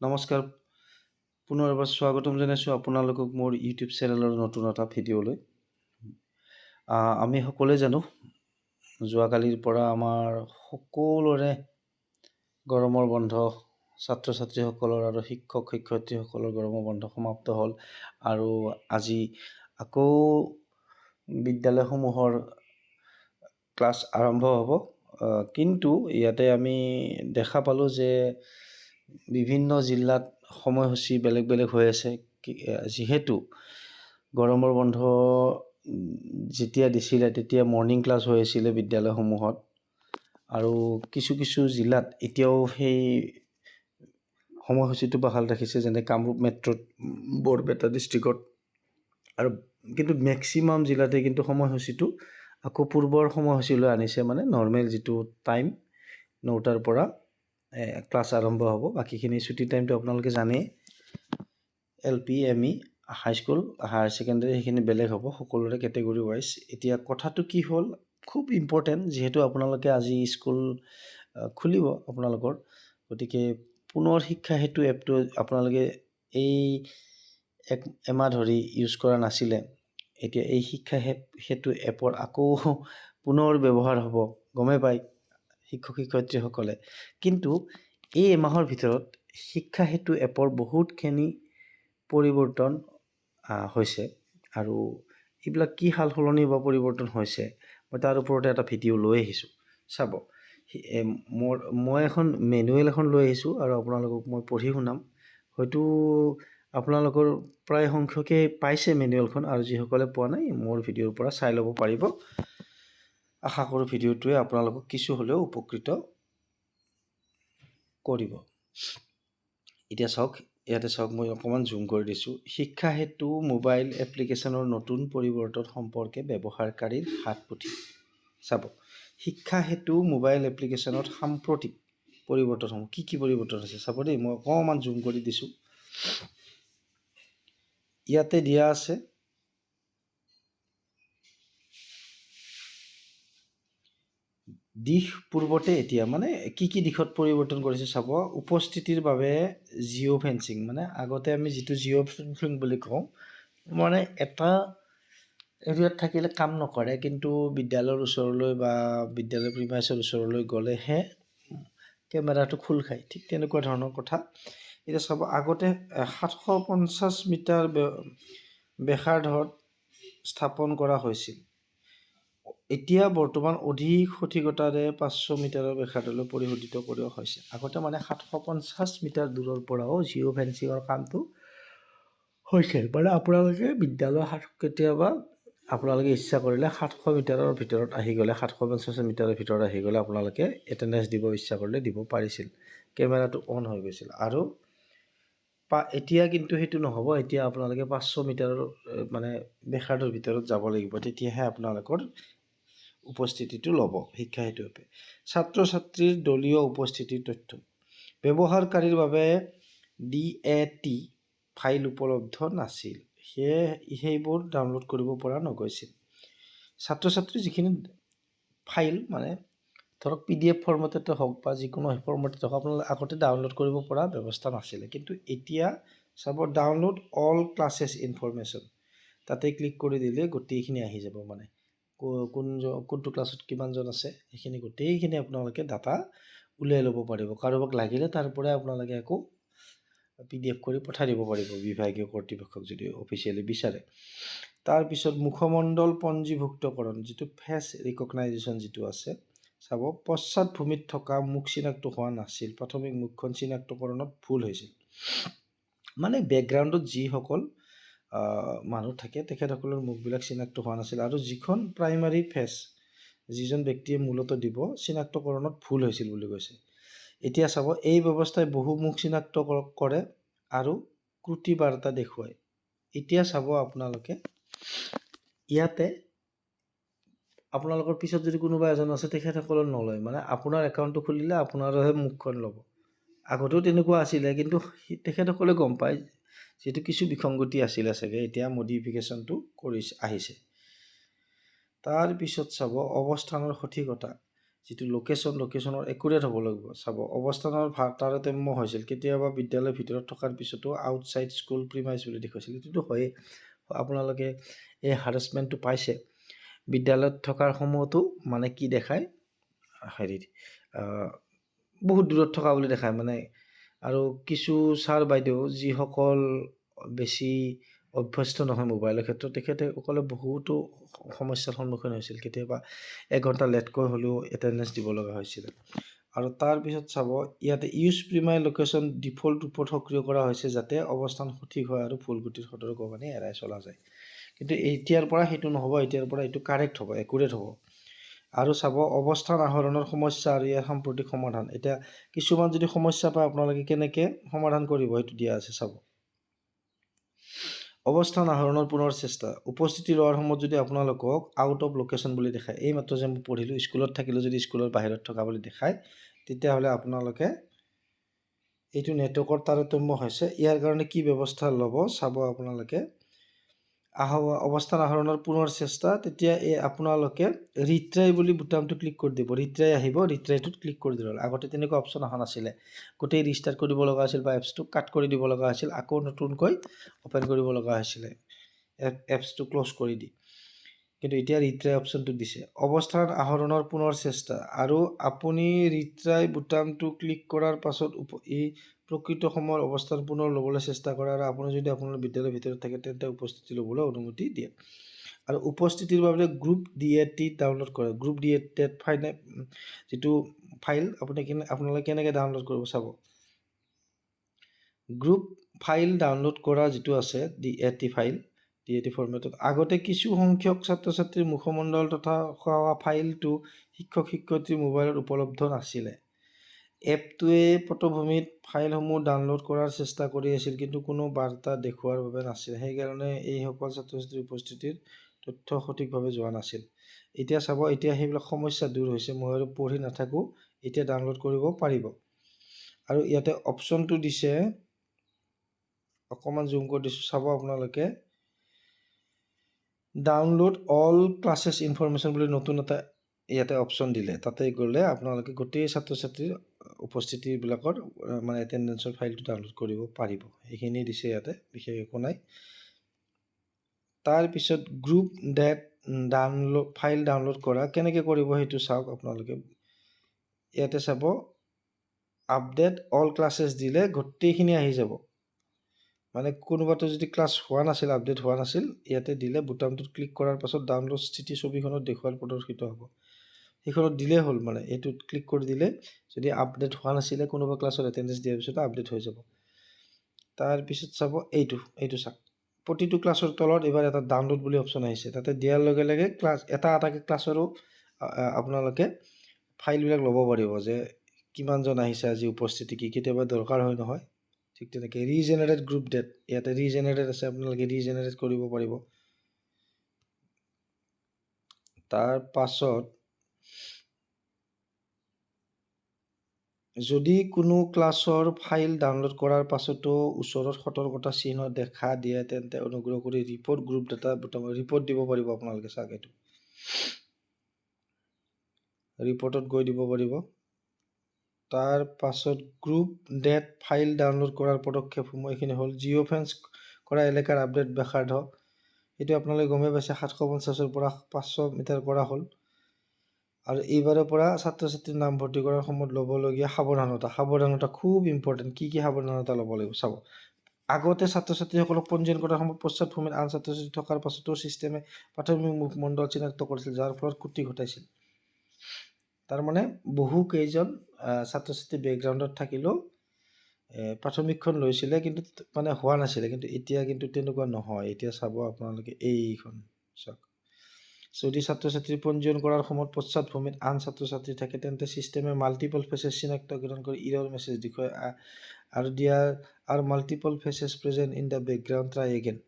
নমস্কাৰ। পুনৰ এবাৰ স্বাগতম জনাইছোঁ আপোনালোকক মোৰ ইউটিউব চেনেলৰ নতুন এটা ভিডিঅ'লৈ। আমি সকলোৱে জানো যোৱাকালিৰ পৰা আমাৰ সকলোৰে গৰমৰ বন্ধ ছাত্ৰ ছাত্ৰীসকলৰ আৰু শিক্ষক শিক্ষয়িত্ৰীসকলৰ গৰমৰ বন্ধ সমাপ্ত হ'ল আৰু আজি আকৌ বিদ্যালয়সমূহৰ ক্লাছ আৰম্ভ হ'ব। কিন্তু ইয়াতে আমি দেখা পালোঁ যে বিভিন্ন জিলাত সময়সূচী বেলেগ বেলেগ হৈ আছে। যিহেতু গৰমৰ বন্ধ যেতিয়া দিছিলে তেতিয়া মৰ্ণিং ক্লাছ হৈ আছিলে বিদ্যালয়সমূহত। আৰু কিছু কিছু জিলাত এতিয়াও সেই সময়সূচীটো বাহাল ৰাখিছে যেনে কামৰূপ মেট্ৰ'ত বৰপেটা ডিষ্ট্ৰিক্টত আৰু কিন্তু মেক্সিমাম জিলাতে কিন্তু সময়সূচীটো আকৌ পূৰ্বৰ সময়সূচীলৈ আনিছে মানে নৰ্মেল যিটো টাইম নটাৰ পৰা ক্লাছ আৰম্ভ হ'ব। বাকীখিনি ছুটী টাইমটো আপোনালোকে জানেই। L P M E high school higher secondary সেইখিনি বেলেগ হ'ব সকলোৰে কেটেগৰী ৱাইজ এতিয়া কথাটো কি হ'ল খুব ইম্পৰ্টেণ্ট যিহেতু আপোনালোকে আজি স্কুল খুলিব আপোনালোকৰ। গতিকে পুনৰ শিক্ষা সেতু এপটো আপোনালোকে এই এক এমাহ ধৰি ইউজ কৰা নাছিলে। এতিয়া এই শিক্ষা সেতু এপৰ আকৌ পুনৰ ব্যৱহাৰ হ'ব। গমেই পায়। শিক্ষক শিক্ষয়িত্ৰীসকলে। কিন্তু এই এমাহৰ ভিতৰত শিক্ষা সেতু এপৰ বহুতখিনি পৰিৱৰ্তন হৈছে আৰু এইবিলাক কি সাল সলনি বা পৰিৱৰ্তন হৈছে মই তাৰ ওপৰতে এটা ভিডিঅ' লৈ আহিছোঁ। চাব। মোৰ মই এখন মেনুৱেল এখন লৈ আহিছোঁ আৰু আপোনালোকক মই পঢ়ি শুনাম। হয়তো আপোনালোকৰ প্ৰায় সংখ্যকে পাইছে মেনুৱেলখন আৰু যিসকলে পোৱা নাই মোৰ ভিডিঅ'ৰ পৰা চাই ল'ব পাৰিব। আশা কৰোঁ ভিডিঅ'টোৱে আপোনালোকক কিছু হ'লেও উপকৃত কৰিব। এতিয়া চাওক ইয়াতে চাওক মই অকণমান জুম কৰি দিছোঁ। শিক্ষা সেতু মোবাইল এপ্লিকেশ্যনৰ নতুন পৰিৱৰ্তন সম্পৰ্কে ব্যৱহাৰকাৰীৰ হাত পুথি চাব শিক্ষা সেতু মোবাইল এপ্লিকেশ্যনত সাম্প্ৰতিক পৰিৱৰ্তনসমূহ কি কি পৰিৱৰ্তন আছে চাব দেই মই অকণমান জুম কৰি দিছোঁ। ইয়াতে দিয়া আছে দিশ পূৰ্বতে এতিয়া মানে কি কি দিশত পৰিৱৰ্তন কৰিছে চাব? উপস্থিতিৰ বাবে জিঅ' ফেঞ্চিং মানে আগতে আমি যিটো জিঅ' ফেঞ্চিং বুলি কওঁ মানে এটা এৰিয়াত থাকিলে কাম নকৰে, কিন্তু বিদ্যালয়ৰ ওচৰলৈ বা বিদ্যালয় প্ৰিমাইচৰ ওচৰলৈ গ'লেহে কেমেৰাটো খোল খায়, ঠিক তেনেকুৱা ধৰণৰ কথা। এতিয়া চাব, আগতে সাতশ পঞ্চাছ মিটাৰ বে- ব্যাসাৰ্ধত স্থাপন কৰা হৈছিল। এতিয়া বৰ্তমান অধিক সঠিকতাৰে পাঁচশ মিটাৰৰ ব্যাসাৰ্ধলৈ পৰিশোধিত কৰা হৈছে। আগতে মানে সাতশ পঞ্চাছ মিটাৰ দূৰৰ পৰাও জিঅ' ফেঞ্চিঙৰ কামটো হৈছে। মানে আপোনালোকে বিদ্যালয় সাত কেতিয়াবা আপোনালোকে ইচ্ছা কৰিলে সাতশ মিটাৰৰ ভিতৰত আহি গ'লে সাতশ পঞ্চাছ মিটাৰৰ ভিতৰত আহি গ'লে আপোনালোকে এটেণ্ডেঞ্চ দিব ইচ্ছা কৰিলে দিব পাৰিছিল। কেমেৰাটো অন হৈ গৈছিল। আৰু পা এতিয়া কিন্তু সেইটো নহ'ব। এতিয়া আপোনালোকে পাঁচশ মিটাৰৰ মানে ব্যাসাৰ্ধৰ ভিতৰত যাব লাগিব। তেতিয়াহে আপোনালোকৰ উপস্থিতিটো ল'ব শিক্ষা এপে ছাত্ৰ ছাত্ৰীৰ দলীয় উপস্থিতিৰ তথ্য। ব্যৱহাৰকাৰীৰ বাবে ডি এ টি ফাইল উপলব্ধ নাছিল। সেয়ে সেইবোৰ ডাউনলোড কৰিব পৰা নগৈছিল। ছাত্ৰ ছাত্ৰীৰ যিখিনি ফাইল মানে ধৰক পি ডি এফ ফৰ্মেটতে হওক বা যিকোনো ফৰ্মেটতে হওক আপোনালোকে আগতে ডাউনলোড কৰিব পৰা ব্যৱস্থা নাছিলে। কিন্তু এতিয়া চাব ডাউনলোড অল ক্লাছেছ ইনফৰমেশ্যন। তাতে ক্লিক কৰি দিলে গোটেইখিনি আহি যাব মানে। কো- কোনজন কোনটো ক্লাছত কিমানজন আছে সেইখিনি গোটেইখিনি আপোনালোকে ডাটা উলিয়াই ল'ব পাৰিব। কাৰোবাক লাগিলে তাৰ পৰাই আপোনালোকে আকৌ পি ডি এফ কৰি পঠাই দিব পাৰিব বিভাগীয় কৰ্তৃপক্ষক যদি অফিচিয়েলি বিচাৰে। তাৰপিছত মুখমণ্ডল পঞ্জীভুক্তকৰণ যিটো ফেচ ৰিকগনাইজেশ্যন যিটো আছে চাব পশ্চাদভূমিত থকা মুখ চিনাক্ত হোৱা নাছিল। প্ৰাথমিক মুখখন চিনাক্তকৰণত ভুল হৈছিল। মানে বেকগ্ৰাউণ্ডত যিসকল মানুহ থাকে। তেখেতসকলৰ মুখবিলাক চিনাক্ত হোৱা নাছিল। আৰু যিখন প্ৰাইমাৰী ফেচ যিজন ব্যক্তিয়ে মূলত দিব, চিনাক্তকৰণত ভুল হৈছিল বুলি কৈছে। এতিয়া চাব, এই ব্যৱস্থাই বহু মুখ চিনাক্ত কৰে আৰু ক্ৰুটি বাৰ্তা দেখুৱায়। এতিয়া চাব আপোনালোকে, ইয়াতে আপোনালোকৰ পিছত যদি কোনোবা এজন আছে, তেখেতসকলৰ নলয়। মানে আপোনাৰ একাউণ্টটো খুলিলে আপোনাৰহে মুখখন ল'ব। আগতেও তেনেকুৱা আছিলে, কিন্তু তেখেতসকলে গম পায় যিহেতু কিছু বিসংগতি আছিলে চাগে এতিয়া মডিফিকেশ্যনটো কৰি আহিছে। তাৰপিছত চাব অৱস্থানৰ সঠিকতা যিটো লোকেশ্যন লোকেশ্যনৰ একুৰেট হ'ব লাগিব। চাব অৱস্থানৰ ভাৰ তাৰতম্য হৈছিল কেতিয়াবা বিদ্যালয়ৰ ভিতৰত থকাৰ পিছতো আউটছাইড স্কুল প্ৰিমাইজ বুলি দেখুৱাইছিল। এইটোতো হয়েই। আপোনালোকে এই হাৰেচমেণ্টটো পাইছে। বিদ্যালয়ত থকাৰ সময়তো মানে কি দেখায়? হেৰিত বহুত দূৰত থকা বুলি দেখায়। মানে আৰু কিছু ছাৰ বাইদেউ যিসকল বেছি অভ্যস্ত নহয় মোবাইলৰ ক্ষেত্ৰত তেখেতসকলে বহুতো সমস্যাৰ সন্মুখীন হৈছিল। কেতিয়াবা এঘণ্টা লেটকৈ হ'লেও এটেণ্ডেঞ্চ দিব লগা হৈছিলে। আৰু তাৰপিছত চাব ইয়াতে ইউজ প্ৰিমাই লোকেশ্যন ডিফল্ট ৰূপত সক্ৰিয় কৰা হৈছে যাতে অৱস্থান সঠিক হয় আৰু ফুলগুটিৰ সতৰ্কবাণী এৰাই চলা যায়। কিন্তু এতিয়াৰ পৰা সেইটো নহ'ব এতিয়াৰ পৰা এইটো কাৰেক্ট হ'ব একুৰেট হ'ব। আৰু চাব অৱস্থান আহৰণৰ সমস্যা আৰু ইয়াৰ সাম্প্ৰতিক সমাধান। এতিয়া কিছুমান যদি সমস্যা পায় আপোনালোকে কেনেকৈ সমাধান কৰিব সেইটো দিয়া আছে চাব। অৱস্থান আহৰণৰ পুনৰ চেষ্টা। উপস্থিতি লোৱাৰ সময়ত যদি আপোনালোকক আউট অফ লোকেশ্যন বুলি দেখায় এই মাত্ৰ যে মই পঢ়িলোঁ স্কুলত থাকিলেও যদি স্কুলৰ বাহিৰত থকা বুলি দেখায় তেতিয়াহ'লে আপোনালোকে এইটো নেটৱৰ্কৰ তাৰতম্য হৈছে। ইয়াৰ কাৰণে কি ব্যৱস্থা ল'ব চাব আপোনালোকে আহ অৱস্থান আহৰণৰ পুনৰ চেষ্টা, তেতিয়া এই আপোনালোকে ৰিট্ৰাই বুলি বুটামটো ক্লিক কৰি দিব। ৰিট্ৰাই আহিব ৰিট্ৰাইটোত ক্লিক কৰি দিব আগতে তেনেকুৱা অপশ্যন অহা নাছিলে। গোটেই ৰিষ্টাৰ্ট কৰিব লগা হৈছিল বা এপছটো কাট কৰি দিব লগা হৈছিল আকৌ নতুনকৈ অ'পেন কৰিব লগা হৈছিলে এপ এপছটো ক্ল'জ কৰি দি। কিন্তু এতিয়া ৰিট্ৰাই অপশ্যনটো দিছে। অৱস্থান আহৰণৰ পুনৰ চেষ্টা। আৰু আপুনি ৰিট্ৰাই বুটামটো ক্লিক কৰাৰ পাছত এই প্ৰকৃত সময়ৰ অৱস্থান পুনৰ ল'বলৈ চেষ্টা কৰে আৰু আপুনি যদি আপোনাৰ বিদ্যালয়ৰ ভিতৰত থাকে, তেন্তে উপস্থিতি ল'বলৈ অনুমতি দিয়ে। আৰু উপস্থিতিৰ বাবে group D A T download কৰে। গ্ৰুপ ডি এ টেট ফাইনে যিটো ফাইল আপুনি কেনে, আপোনালোকে কেনেকৈ ডাউনলোড কৰিব চাব? গ্ৰুপ ফাইল ডাউনলোড কৰা যিটো আছে D A T file D A T ফৰ্মেটত আগতে কিছু সংখ্যক ছাত্ৰ ছাত্ৰীৰ মুখমণ্ডল তথা ফাইলটো শিক্ষক শিক্ষয়িত্ৰীৰ মোবাইলত উপলব্ধ নাছিলে। এপটোৱে পটভূমিত ফাইলসমূহ ডাউনলোড কৰাৰ চেষ্টা কৰি আছিল কিন্তু কোনো বাৰ্তা দেখুওৱাৰ বাবে নাছিল। সেইকাৰণে এইসকল ছাত্ৰ ছাত্ৰীৰ উপস্থিতিৰ তথ্য সঠিকভাৱে যোৱা নাছিল। এতিয়া চাব এতিয়া সেইবিলাক সমস্যা দূৰ হৈছে মই আৰু পঢ়ি নাথাকোঁ এতিয়া ডাউনলোড কৰিব পাৰিব। আৰু ইয়াতে অপশ্যনটো দিছে অকণমান জুম কৰি দিছোঁ চাব আপোনালোকে। ডাউনলোড অল ক্লাছেছ ইনফৰমেশ্যন বুলি নতুন এটা ইয়াতে অপশ্যন দিলে তাতে গ'লে আপোনালোকে গোটেই ছাত্ৰ ছাত্ৰীৰ উপস্থিতিবিলাকৰ মানে এটেণ্ডেঞ্চৰ ফাইলটো ডাউনলোড কৰিব পাৰিব। সেইখিনি দিছে ইয়াতে বিশেষ একো নাই। তাৰপিছত group date download file download কৰা কেনেকৈ কৰিব সেইটো চাওক আপোনালোকে। ইয়াতে চাব আপডেট অল ক্লাছেছ দিলে গোটেইখিনি আহি যাব। মানে কোনোবাটো যদি ক্লাছ হোৱা নাছিল আপডেট হোৱা নাছিল ইয়াতে দিলে বুটামটোত ক্লিক কৰাৰ পাছত ডাউনলোড স্থিতি ছবিখনত দেখুৱাত প্ৰদৰ্শিত হ'ব। সেইখনত দিলেই হ'ল মানে এইটোত ক্লিক কৰি দিলে যদি আপডেট হোৱা নাছিলে কোনোবা ক্লাছত এটেণ্ডেঞ্চ দিয়াৰ পিছত আপডেট হৈ যাব। তাৰপিছত চাব এইটো এইটো চাওক। প্ৰতিটো ক্লাছৰ তলত এইবাৰ এটা ডাউনলোড বুলি অপশ্যন আহিছে। তাতে দিয়াৰ লগে লগে ক্লাছ এটা এটাকৈ ক্লাছৰো আপোনালোকে ফাইলবিলাক ল'ব পাৰিব যে কিমানজন আহিছে আজি উপস্থিতি কি কেতিয়াবা দৰকাৰ হয় নহয়। ঠিক তেনেকৈ ৰিজেনেৰেট গ্ৰুপ ডেট ইয়াতে ৰিজেনেৰেট আছে আপোনালোকে ৰিজেনেৰেট কৰিব পাৰিব। তাৰ যদি কোনো ক্লাছৰ ফাইল ডাউনলোড কৰাৰ পাছতো ওচৰত সতৰ্কতা চিহ্ন দেখা দিয়ে, তেন্তে অনুগ্ৰহ কৰি ৰিপৰ্ট গ্ৰুপ ডাটা ৰিপৰ্ট দিব পাৰিব আপোনালোকে চাওক এইটো ৰিপৰ্টত গৈ দিব পাৰিব। তাৰ পাছত গ্ৰুপ ডেট ফাইল ডাউনলোড কৰাৰ পদক্ষেপসমূহ এইখিনি হ'ল। জিঅ' ফেন্স কৰা এলেকাৰ আপডেট ব্যাসাৰ্ধ এইটো আপোনালোকে গমেই পাইছে, সাতশ পঞ্চাছৰ পৰা পাঁচশো মিটাৰ কৰা হ'ল। আৰু এইবাৰৰ পৰা ছাত্ৰ ছাত্ৰীৰ নামভৰ্তি কৰাৰ সময়ত ল'বলগীয়া সাৱধানতা সাৱধানতা খুব ইম্পৰ্টেণ্ট কি কি সাৱধানতা ল'ব লাগিব চাব। আগতে ছাত্ৰ ছাত্ৰীসকলক পঞ্জীয়ন কৰাৰ সময়ত পশ্চাদভূমিত আন ছাত্ৰ ছাত্ৰী থকাৰ পাছতো ছিষ্টেমে প্ৰাথমিক মুখমণ্ডল চিনাক্ত কৰিছিল, যাৰ ফলত ক্ষতি ঘটাইছিল। তাৰমানে বহু কেইজন ছাত্ৰ ছাত্ৰী বেকগ্ৰাউণ্ডত থাকিলেও প্ৰাথমিকখন লৈছিলে কিন্তু মানে হোৱা নাছিলে, কিন্তু এতিয়া কিন্তু তেনেকুৱা নহয়। এতিয়া চাব আপোনালোকে এইখন চাওক। যদি ছাত্ৰ ছাত্ৰী পঞ্জীয়ন কৰাৰ সময়ত পশ্চাদভূমিত আন ছাত্ৰ ছাত্ৰী থাকে তেন্তে ছিষ্টেমে মাল্টিপল ফেচেছ চিনাক্তকৰণ কৰি ইৰৰ মেছেজ দেখুৱাই আৰু দিয়াৰ আৰু multiple faces present in the background try again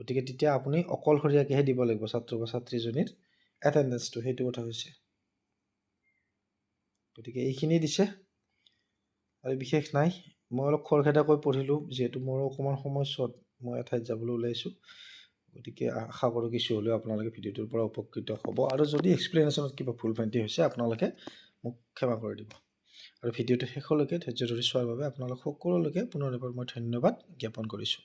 গতিকে তেতিয়া আপুনি অকলশৰীয়াকৈহে দিব লাগিব ছাত্ৰ বা ছাত্ৰীজনীৰ এটেণ্ডেঞ্চটো সেইটো কথা হৈছে। গতিকে এইখিনি দিছে। আৰু বিশেষ নাই। মই অলপ খৰখেদাকৈ পঢ়িলোঁ যিহেতু মোৰ অকণমান সময় শ্বৰ্ট মই এঠাইত যাবলৈ ওলাইছোঁ। গতিকে আশা কৰোঁ কিছু হ'লেও আপোনালোকে ভিডিঅ'টোৰ পৰা উপকৃত হ'ব। আৰু যদি এক্সপ্লেনেশ্যনত কিবা ভুল ভ্ৰান্তি হৈছে আপোনালোকে মোক ক্ষমা কৰি দিব। আৰু ভিডিঅ'টো শেষলৈকে ধৈৰ্য ধৰি চোৱাৰ বাবে আপোনালোক সকলোলৈকে পুনৰ এবাৰ মই ধন্যবাদ জ্ঞাপন কৰিছোঁ।